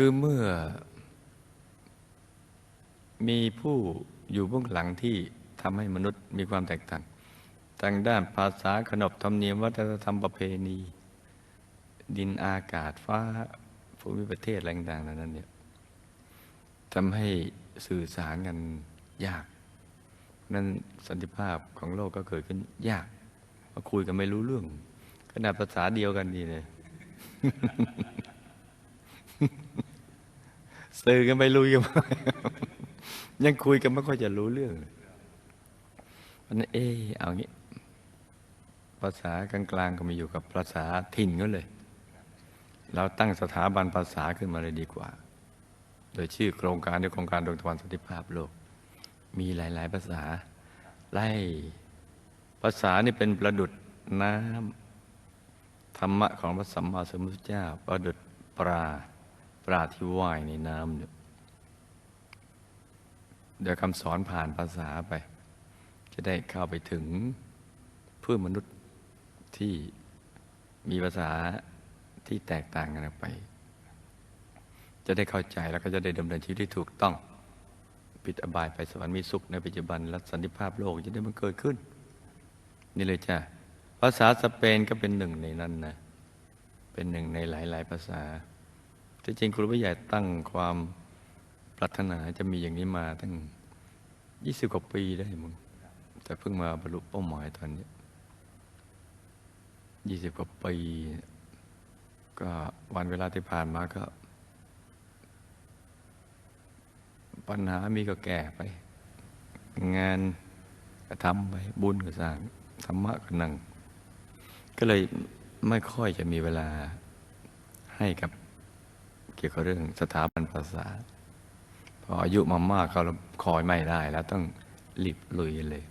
คือเมื่อ มีผู้อยู่เบื้องหลังที่ทำให้มนุษย์มีความแตกต่างทางด้านภาษาขนบธรรมเนียมวัฒนธรรมประเพณี ดินอากาศฟ้าภูมิประเทศอะไรต่างๆเหล่านั้นเนี่ยทำให้สื่อสารกันยาก นั้นสันติภาพของโลกก็เกิดขึ้นยากเพราคุยกันไม่รู้เรื่อง ขนาดภาษาเดียวกันดีเลย สื่อกันไม่รู้ยังยังคุยกันไม่ค่อยจะรู้เรื่องเลยเพราะฉะนั้นเออเอางี้ ภาษากลางๆก็มีอยู่กับภาษาถิ่นก็เลย เราตั้งสถาบันภาษาขึ้นมาเลยดีกว่า โดยชื่อโครงการในโครงการดวงตะวันสันติภาพโลก มีหลาย ๆ ภาษา ไล่ ภาษานี่เป็นประดุดน้ำธรรมะของพระสัมมาสัมพุทธเจ้า ประดุดปลา ปลาที่ว่ายในน้ำเนี่ยเดี๋ยวคำสอนผ่านภาษาไป จะได้เข้าไปถึงเพื่อนมนุษย์ที่มีภาษาที่แตกต่างกันไป จะได้เข้าใจแล้วก็จะได้ดำเนินชีวิตที่ถูกต้อง ปิดอบายไปสวรรค์มีสุขในปัจจุบันและสันติภาพโลกจะได้มันเกิดขึ้น นี่เลยจ้ะภาษาสเปนก็เป็นหนึ่งในนั้นนะเป็นหนึ่งในหลาย ๆ ภาษา ที่จริงครูผู้ใหญ่ตั้งความปรารถนาจะมีอย่างนี้มาตั้งยี่สิบกว่าปีได้มึงแต่เพิ่งมาบรรลุเป้าหมายตอนนี้ยี่สิบกว่าปี ก็วันเวลาที่ผ่านมาก็ ปัญหามีก็แก้ไป งานก็ทำไป บุญก็สร้าง ธรรมะก็นั่ง ก็เลยไม่ค่อยจะมีเวลาให้กับ เกี่ยวกับเรื่องสถาบันภาษาพออายุมามากเขาคอยไม่ได้แล้วต้องรีบลุยเลย